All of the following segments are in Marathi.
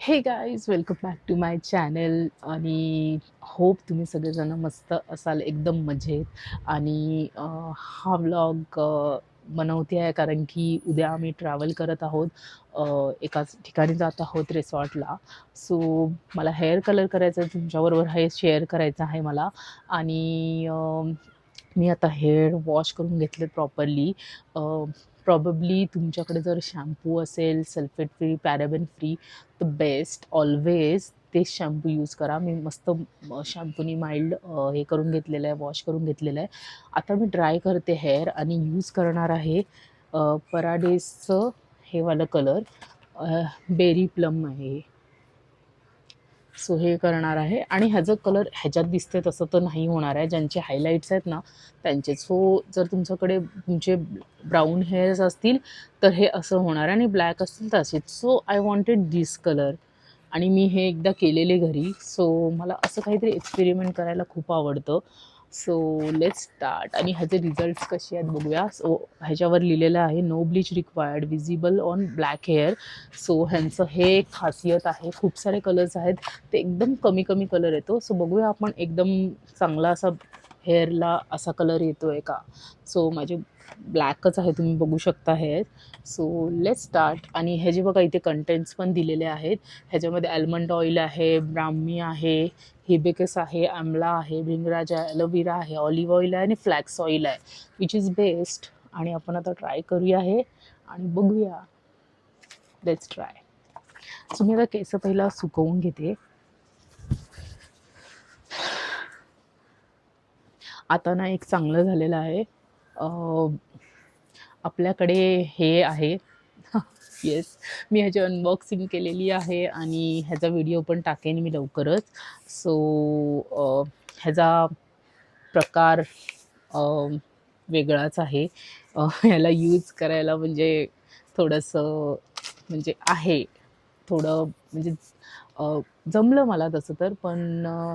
Hey guys welcome back to my channel आणि होप तुम्ही सगळेजण मस्त असाल एकदम मजेत. आणि हा व्लॉग बनवते आहे कारण की उद्या आम्ही ट्रॅव्हल करत आहोत एकाच ठिकाणी जात आहोत रिसॉर्टला सो मला हेअर कलर करायचं आहे तुमच्याबरोबर हे शेअर करायचं आहे मला. आणि मी आता हेअर वॉश करून घेतले प्रॉपरली प्रॉबब्ली तुमच्याकडे जर शॅम्पू असेल sulphate free paraben free the best always तेच शॅम्पू यूज करा. मी मस्त शॅम्पूनी माइल्ड हे करून घेतलेलं आहे वॉश करून घेतलेलं आहे. आता मी ड्राय करते हेअर आणि यूज करणार आहे पराडेसचं हे वालं कलर बेरी प्लम आहे. सो हे करणार आहे. आणि ह्याचं कलर ह्याच्यात दिसते तसं तर नाही होणार आहे. ज्यांचे हायलाईट्स आहेत ना त्यांचे. सो जर तुमच्याकडे तुमचे ब्राऊन हेअर्स असतील तर हे असं होणार आहे. आणि ब्लॅक असतील तर असेच. So I wanted this colour आणि मी हे एकदा केलेले घरी. सो मला असं काहीतरी एक्सपेरिमेंट करायला खूप आवडतं. सो लेट स्टार्ट आणि ह्याचे रिझल्ट्स कसे आहेत बघूया. सो ह्याच्यावर लिहिलेलं आहे no bleach required visible on black hair so ह्यांचं हे एक खासियत आहे. खूप सारे कलर्स आहेत. ते एकदम कमी कमी कलर येतो. सो बघूया आपण एकदम चांगला असा हेअरला असा कलर येतो आहे का? सो माझे ब्लॅकच आहे तुम्ही बघू शकता हेअर सो लेट स्टार्ट आणि ह्याचे बघा इथे कंटेंट्स पण दिलेले आहेत. ह्याच्यामध्ये आल्मंड ऑइल आहे ब्राह्मी आहे हिबेकस आहे आमला आहे भिंगराज आहे ॲलोवेरा आहे ऑलिव्ह ऑइल आहे आणि फ्लॅक्स ऑइल आहे. विच इज बेस्ट आणि आपण आता ट्राय करूया हे. आणि बघूया. लेट्स ट्राय सो मी आता केस पहिला सुकवून घेते. आता ना एक चांगलं झालेलं आहे. आपल्याकडे हे आहे. येस मी ह्याची अनबॉक्सिंग केलेली आहे आणि ह्याचा व्हिडिओ पण टाकेन मी लवकरच. सो ह्याचा प्रकार वेगळाच आहे. ह्याला यूज करायला म्हणजे थोडंसं म्हणजे आहे. थोडं म्हणजे जमलं मला तसं तर पण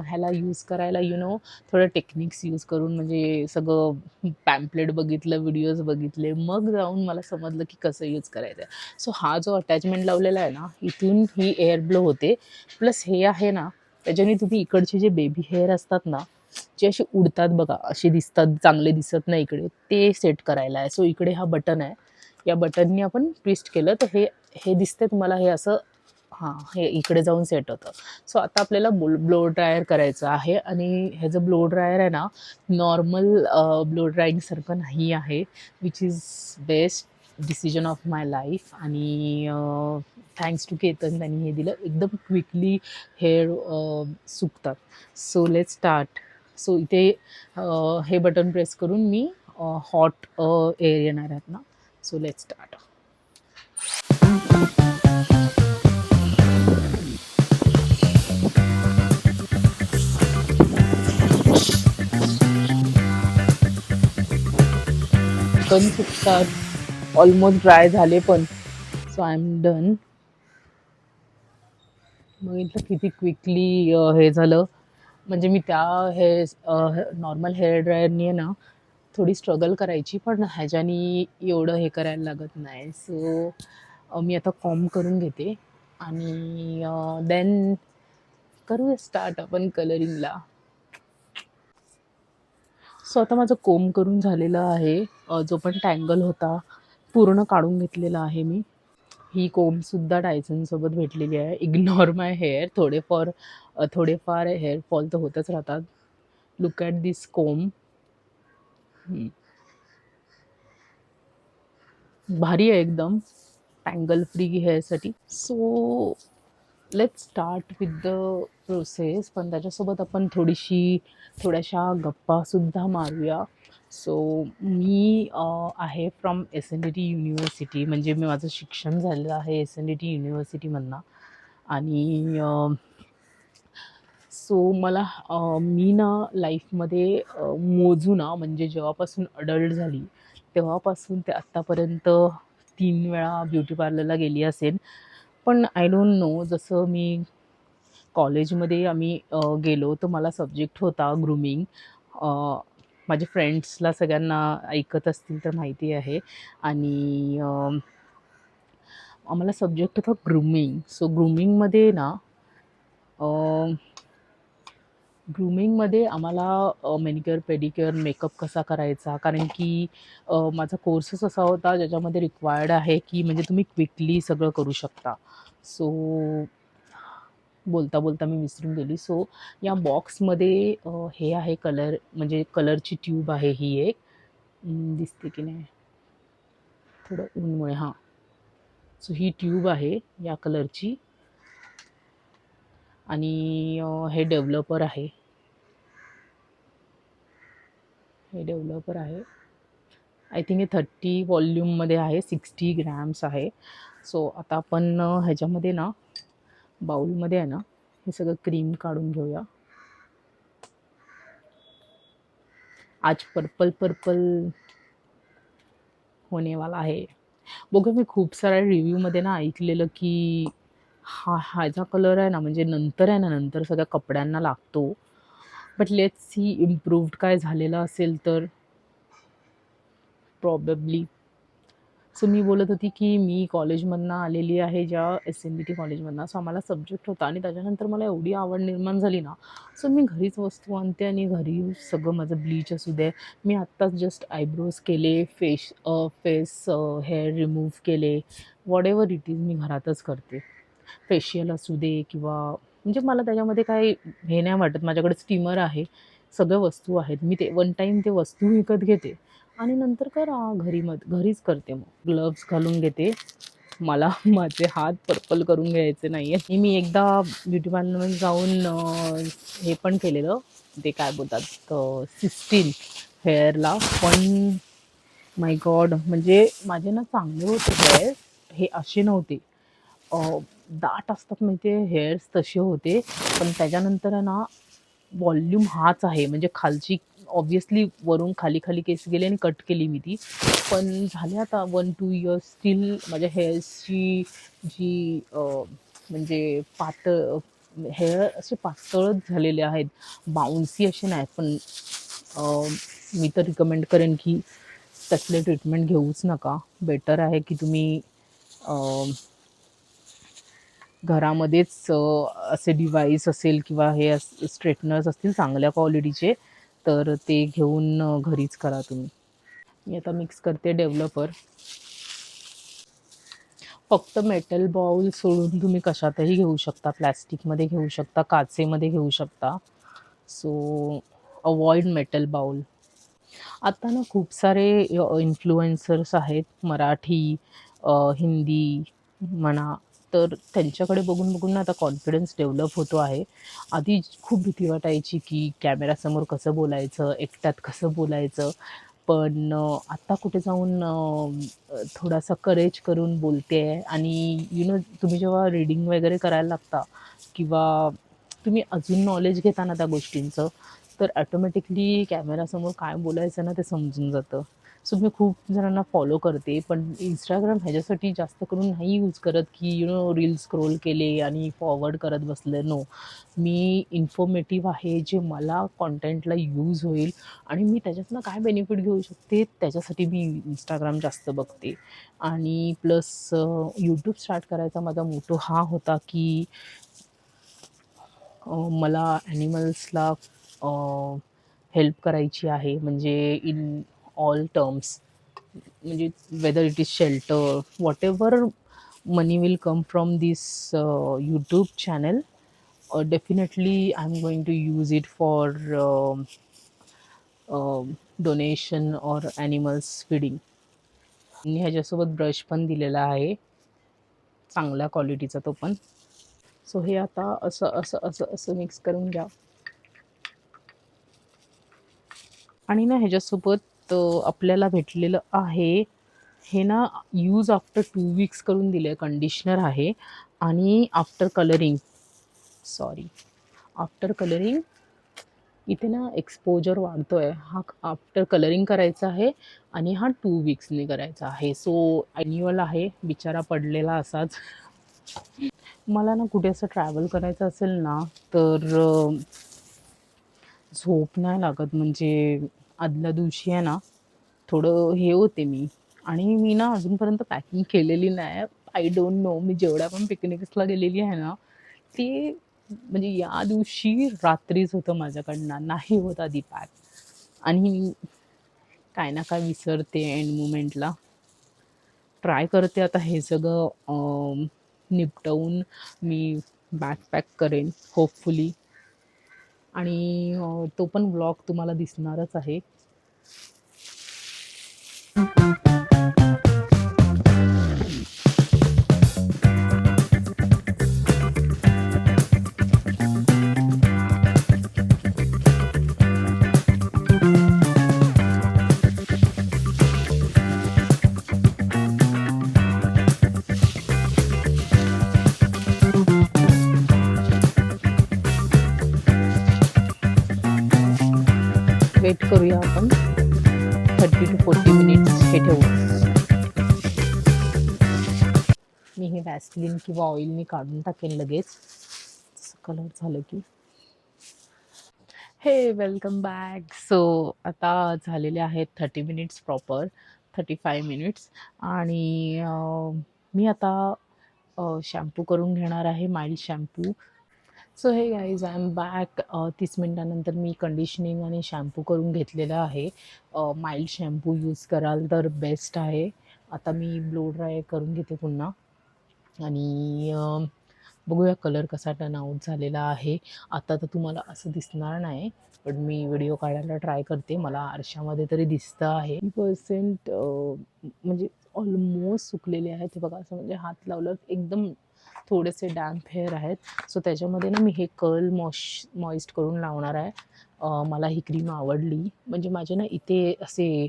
ह्याला यूज करायला यु नो थोडं टेक्निक्स यूज करून म्हणजे सगळं पॅम्पलेट बघितलं व्हिडिओज बघितले मग जाऊन मला समजलं की कसं यूज करायचं आहे सो हा जो अटॅचमेंट लावलेला आहे ना इथून ही एअर ब्लो होते. प्लस हे आहे ना त्याच्याने तुम्ही इकडचे जे बेबी हेअर असतात ना जे असे उडतात बघा असे दिसतात चांगले दिसत नाही इकडे ते सेट करायला आहे. सो इकडे हा बटन आहे. या बटननी आपण ट्विस्ट केलं तर हे हे दिसते तुम्हाला हे असं हां हे इकडे जाऊन सेट होतं. सो आता आपल्याला ब्लो ब्लो ड्रायर करायचं आहे आणि ह्याचं ब्लो ड्रायर आहे ना नॉर्मल ब्लो ड्रायिंगसारखं नाही आहे which is best decision of my life आणि थँक्स टू केतन त्यांनी हे दिलं. एकदम क्विकली हेअर सुकतात. सो लेट स्टार्ट सो इथे हे बटन प्रेस करून मी हॉट एअर येणार आहेत ना. सो लेट स्टार्ट पण सुकतात ऑलमोस्ट ड्राय झाले पण. सो आय एम डन बघितलं किती क्विकली हे झालं. म्हणजे मी त्या हे नॉर्मल हेअर ड्रायरनी आहे ना थोडी स्ट्रगल करायची पण ह्याच्यानी एवढं हे करायला लागत नाही. सो मी आता कॉम करून घेते. आणि देन करूया स्टार्ट आपण कलरिंगला सो आता माझं कोम करून झालेलं आहे. जो पण टँगल होता पूर्ण काढून घेतलेला आहे मी. ही कोमसुद्धा डायसनसोबत भेटलेली आहे. इग्नोर माय हेअर थोडेफार थोडेफार हेअर फॉल तर होतच राहतात. लुक ॲट दिस कोम भारी आहे एकदम. Tangle free हेअरसाठी so let start with the process पण त्याच्यासोबत आपण थोडीशी थोड्याशा गप्पासुद्धा मारूया. सो मी आहे from S N D T university म्हणजे मी माझं शिक्षण झालेलं आहे एस एन डी टी युनिव्हर्सिटीमधनं आणि सो मला मी ना लाईफमध्ये मोजू ना म्हणजे जेव्हापासून अडल्ट झाली तेव्हापासून ते आत्तापर्यंत तीन वेळा ब्युटी पार्लरला गेली असेल. पण आय डोंट नो जसं मी कॉलेजमध्ये आम्ही गेलो. तर मला सब्जेक्ट होता ग्रूमिंग माझ्या फ्रेंड्सला सगळ्यांना ऐकत असतील तर माहिती आहे. आणि आम्हाला सब्जेक्ट होता ग्रूमिंग सो ग्रुमिंगमध्ये ना ग्रुमिंगमध्ये आम्हाला मेनिक्युअर पेडिक्युअर मेकअप कसा करायचा? कारण की माझा कोर्सच असा होता ज्याच्यामध्ये रिक्वायर्ड आहे की म्हणजे तुम्ही क्विकली सगळं करू शकता. सो बोलता बोलता मी विसरून गेली. सो या बॉक्समध्ये हे आहे कलर म्हणजे कलरची ट्यूब आहे ही एक. दिसते की नाही? थोडं ऊनमुळे हां. सो ही ट्यूब आहे या कलरची आणि हे डेव्हलपर आहे. हे डेव्हलपर आहे. आय थिंक हे थर्टी वॉल्यूममध्ये आहे सिक्स्टी ग्रॅम्स आहे. सो आता आपण ह्याच्यामध्ये ना बाउलमध्ये आहे ना हे सगळं क्रीम काढून घेऊया. आज पर्पल पर्पल होणेवाला आहे. बघा मी खूप साऱ्या रिव्ह्यूमध्ये ना ऐकलेलं की हा ह्याचा कलर आहे ना म्हणजे नंतर आहे ना नंतर सगळ्या कपड्यांना लागतो. बट लेट्स सी इम्प्रूव्ड काय झालेलं असेल तर? प्रॉबेबली सो मी बोलत होती की मी कॉलेजमधनं आलेली आहे ज्या एस एन बी टी कॉलेजमधनं. सो आम्हाला सब्जेक्ट होता आणि त्याच्यानंतर मला एवढी आवड निर्माण झाली ना. सो मी घरीच वस्तू आणते आणि घरी सगळं माझं ब्लीच असू दे. मी आत्ताच जस्ट आयब्रोज केले फेश फेस हेअर रिमूव्ह केले. वॉट एव्हर इट इज मी घरातच करते. फेशियल असू दे किंवा म्हणजे मला त्याच्यामध्ये काही हे नाही वाटत. माझ्याकडे स्टीमर आहे. सगळ्या वस्तू आहेत. मी ते वन टाईम ते वस्तू विकत घेते. आणि नंतर करा घरी मग घरीच करते मग. ग्लव्स घालून घेते. मला माझे हात पर्पल करून घ्यायचे नाही आहे मी एकदा ब्युटी पार्लरमध्ये जाऊन हे पण केलेलं. ते काय बोलतात सिस्टीन हेअरला पण माय गॉड म्हणजे माझे ना चांगले होते हेअर हे असे नव्हते. दाट असतात माहिती आहे हेअर्स तसे होते. पण त्याच्यानंतर ना वॉल्यूम हाच आहे. म्हणजे खालची ऑब्वियसली वरून खाली खाली केस गेले आणि कट केली मी ती. पण झाले आता वन टू इयर्स स्टील माझ्या हेअर्सची जी म्हणजे पातळ हेअर असे पातळच झालेले आहेत. बाउन्सी असे नाही पण मी तर रिकमेंड करेन की तसले ट्रीटमेंट घेऊच नका. बेटर आहे की तुम्ही घरामध्येच असे डिव्हाइस असेल किंवा हे अस स्ट्रेटनर्स असतील चांगल्या क्वालिटीचे तर ते घेऊन घरीच करा तुम्ही. मी आता मिक्स करते डेव्हलपर फक्त मेटल बाउल सोडून तुम्ही कशातही घेऊ शकता. प्लॅस्टिकमध्ये घेऊ शकता काचेमध्ये घेऊ शकता. सो अवॉइड मेटल बाउल आता ना खूप सारे इन्फ्लुएन्सर्स आहेत. मराठी हिंदी म्हणा. तर त्यांच्याकडे बघून बघून ना आता कॉन्फिडन्स डेव्हलप होतो आहे. आधी खूप भीती वाटायची की कॅमेरासमोर कसं बोलायचं एकट्यात कसं बोलायचं. पण आत्ता कुठे जाऊन थोडासा करेज करून बोलते आहे. आणि यु नो तुम्ही जेव्हा रीडिंग वगैरे करायला लागता किंवा तुम्ही अजून नॉलेज घेता ना त्या गोष्टींचं तर ॲटोमॅटिकली कॅमेरासमोर काय बोलायचं ना ते समजून जातं. सो मी खूप जणांना फॉलो करते पण इंस्टाग्राम ह्याच्यासाठी जास्त करून नाही यूज करत की यु नो रील्स स्क्रोल केले आणि फॉरवर्ड करत बसले. नो मी इन्फॉर्मेटिव्ह आहे जे मला कॉन्टेंटला यूज होईल आणि मी त्याच्यातनं काय बेनिफिट घेऊ शकते त्याच्यासाठी मी इंस्टाग्राम जास्त बघते. आणि प्लस यूट्यूब स्टार्ट करायचा माझा मोटो हा होता की मला ॲनिमल्सला हेल्प करायची आहे. म्हणजे इन ऑल टर्म्स म्हणजे whether it is shelter whatever money will come from this YouTube channel definitely I am going to use it for donation or animals feeding मी ह्याच्यासोबत ब्रश पण दिलेला आहे. चांगल्या क्वालिटीचा तो पण. सो हे आता असं असं असं असं मिक्स करून घ्या. आणि ना ह्याच्यासोबत आपल्याला भेटलेलं आहे. हे ना यूज आफ्टर टू वीक्स करून दिलं आहे कंडिशनर आहे. आणि after colouring sorry after colouring इथे ना एक्सपोजर वाढतो आहे हा आफ्टर कलरिंग करायचा आहे आणि हा टू वीक्सने करायचा आहे. सो ॲन्युअल आहे. बिचारा पडलेला असाच. मला ना कुठे असं ट्रॅव्हल करायचं असेल ना तर झोप नाही लागत. म्हणजे आदल्या दिवशी आहे ना थोडं हे होते मी. आणि मी ना अजूनपर्यंत पॅकिंग केलेली नाही. आय डोंट नो मी जेवढ्या पण पिकनिक्सला गेलेली आहे ना ते म्हणजे या दिवशी रात्रीच होतं माझ्याकडनं. नाही होत आधी पॅक आणि मी काय ना काय विसरते एंड मुमेंटला ट्राय करते आता हे सगळं निपटवून मी बॅकपॅक करेन होपफुली आणि तो पण ब्लॉग तुम्हाला दिसणारच आहे. वेट करूया आपण. थर्टी टू फोर्टी मिनिट्स हे ठेवू. मी हे वॅसलिन किंवा ऑइलनी काढून टाकेन लगेच. कलर झालं की. हे वेलकम बॅक सो आता झालेले आहेत thirty minutes proper thirty five minutes आणि मी आता शॅम्पू करून घेणार आहे माइल्ड शॅम्पू सो हे गाईज आय एम बॅक तीस मिनटानंतर मी कंडिशनिंग आणि शॅम्पू करून घेतलेला आहे. माइल्ड शॅम्पू यूज कराल तर बेस्ट आहे. आता मी ब्लो ड्राय करून घेते पुन्हा. आणि बघूया कलर कसा टर्न आऊट झालेला आहे. आता तर तुम्हाला असं दिसणार नाही पण मी व्हिडिओ काढायला ट्राय करते. मला आरशामध्ये तरी दिसतं आहे. पर्सेंट म्हणजे ऑलमोस्ट सुकलेले आहेत. ते बघा असं म्हणजे हात लावलं एकदम थोडेसे डॅम्प हेअर आहेत. सो त्याच्यामध्ये ना मी हे कर्ल मॉश मॉइस्ट करून लावणार आहे. मला ही क्रीम आवडली. म्हणजे माझे ना इथे असे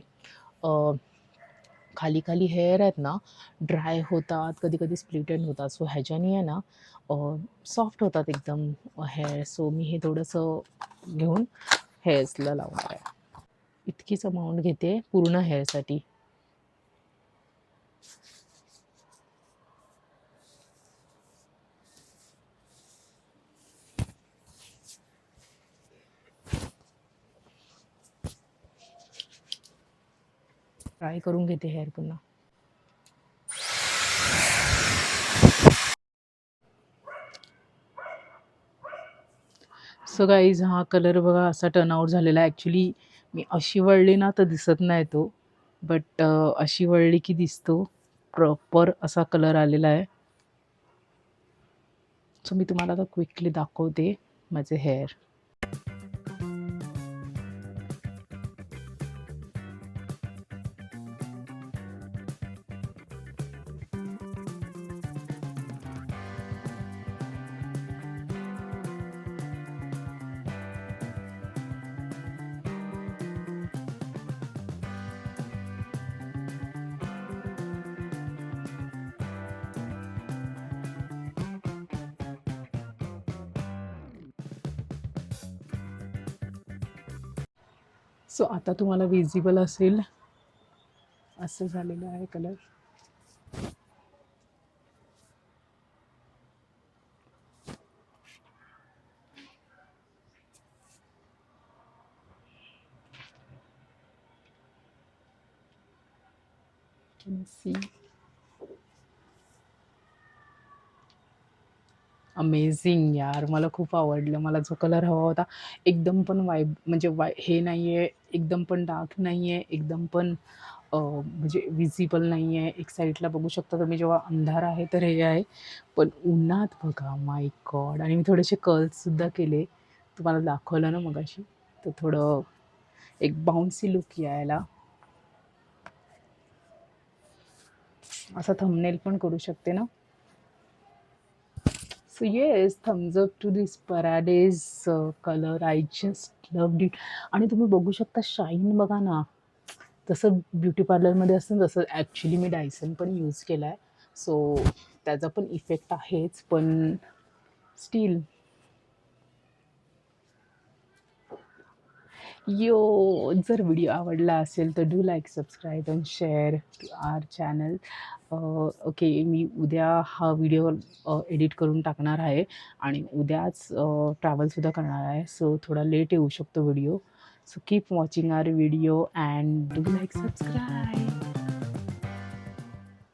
खाली खाली हेअर आहेत ना ड्राय होतात कधी कधी स्प्लिट एंड होतात. सो ह्याच्याने आहे ना सॉफ्ट होतात एकदम हेअर सो मी हे थोडंसं घेऊन हेअर्सला लावणार आहे. इतकीच अमाऊंट घेते पूर्ण हेअरसाठी ट्राय करून घेते हेअर पुन्हा. सो गाईज हा कलर बघा असा टर्नआउट झालेला आहे. ॲक्च्युली मी अशी वळली ना तर दिसत नाही तो. बट अशी वळली की दिसतो. प्रॉपर असा कलर आलेला आहे. सो मी तुम्हाला आता क्विकली दाखवते माझे हेअर सो आता तुम्हाला विजिबल असेल. असं झालेलं आहे कलर अमेझिंग यार मला खूप आवडलं. मला जो कलर हवा होता एकदम पण वाईब म्हणजे वाय हे नाही आहे एकदम पण डार्क नाही आहे एकदम पण म्हणजे विजिबल नाही आहे एक साईडला बघू शकता तुम्ही जेव्हा अंधार आहे तर हे आहे. पण उन्हात बघा माय गॉड आणि मी थोडेसे कर्ल्ससुद्धा केले. तुम्हाला दाखवलं ना मगाशी? तर थोडं एक बाउन्सी लुक यायला. असा थंबनेल पण करू शकते ना? So yes thumbs up to this paradise colour I just love it आणि तुम्ही बघू शकता शाईन बघा ना. तसं ब्युटी पार्लरमध्ये असतं तसं ॲक्च्युली मी डायसन पण यूज केला आहे सो त्याचा पण इफेक्ट आहेच पण स्टील यो जर व्हिडिओ आवडला असेल तर do like subscribe and share to our channel. Okay मी उद्या हा व्हिडिओ एडिट करून टाकणार आहे आणि उद्याच ट्रॅव्हलसुद्धा करणार आहे. सो थोडा लेट येऊ शकतो video. So keep watching our video and do like subscribe